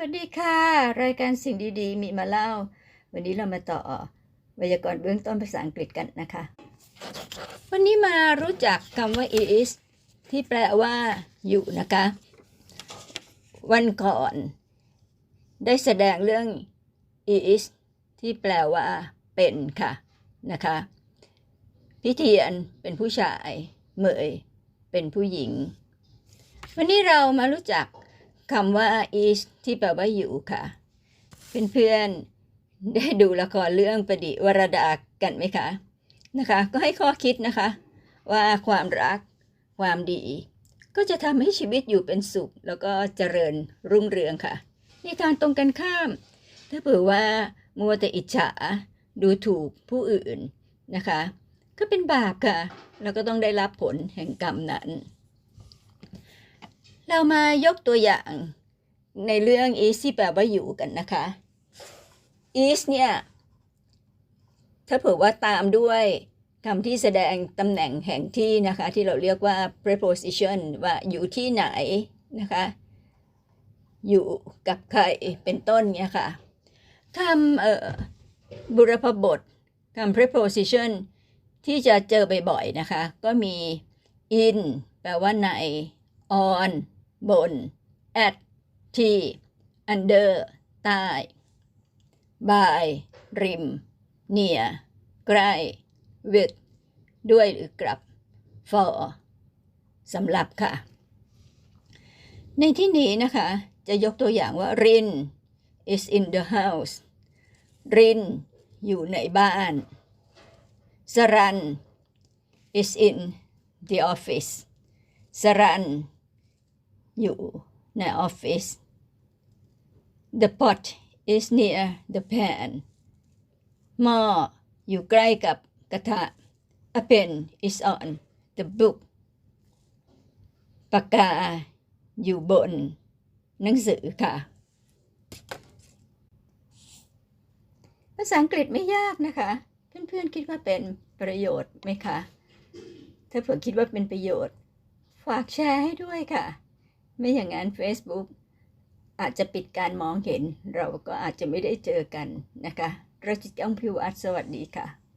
สวัสดีค่ะ รายการสิ่งดีๆ มีมาเล่า วันนี้เรามาต่อไวยากรณ์เบื้องต้นภาษาอังกฤษกันนะคะ วันนี้มารู้จักคำว่า is ที่แปลว่า อยู่นะคะ วันก่อน ได้แสดงเรื่อง is ที่แปลว่า เป็นค่ะนะคะ พิเทียนเป็นผู้ชาย เหมยเป็นผู้หญิง วันนี้เรามารู้จัก คำว่า is ที่แปลว่าอยู่ค่ะ เพื่อนๆ ได้ดูละครเรื่องประดิวรดากันไหมคะ นะคะ ก็ให้ข้อคิดนะคะ ว่าความรัก ความดี ก็จะทำให้ชีวิตอยู่เป็นสุข แล้วก็เจริญรุ่งเรืองค่ะ ในทางตรงกันข้าม ถ้าเผื่อว่ามัวแต่อิจฉาดูถูกผู้อื่นนะคะ ก็เป็นบาปค่ะ แล้วก็ต้องได้รับผลแห่งกรรมนั้น เรามายกตัวอย่างในเรื่อง is ที่แปลว่าอยู่กันนะคะ is เนี่ย ถ้าเผื่อว่าตามด้วยคำที่แสดงตำแหน่งแห่งที่นะคะ ที่เราเรียกว่า preposition ว่าอยู่ที่ไหนนะคะ อยู่กับใครเป็นต้นเนี่ยค่ะคำเอ่อบุรพบทคำ preposition ที่จะเจอบ่อยๆนะคะ ก็มี in แปลว่าใน on บน at ที่ under ใต้ by ริม near ใกล้ with ด้วยหรือกับ for สำหรับค่ะ ในที่นี้นะคะ จะยกตัวอย่างว่า Rin is in the house Rin อยู่ในบ้านสรัน is in the office สรัน อยู่ในออฟฟิศ The pot is near the pan หม้ออยู่ใกล้กับกระทะ A pen is on the book ปากกาอยู่บน หนังสือค่ะ ภาษาอังกฤษไม่ยากนะคะ เพื่อนๆคิดว่าเป็นประโยชน์ไหมคะ ถ้าเผื่อคิดว่าเป็นประโยชน์ ฝากแชร์ให้ด้วยค่ะ ไม่อย่างนั้น Facebook อาจจะปิดการมองเห็น เราก็อาจจะไม่ได้เจอกันนะคะเราจิตย่องพิวัตสวัสดีค่ะ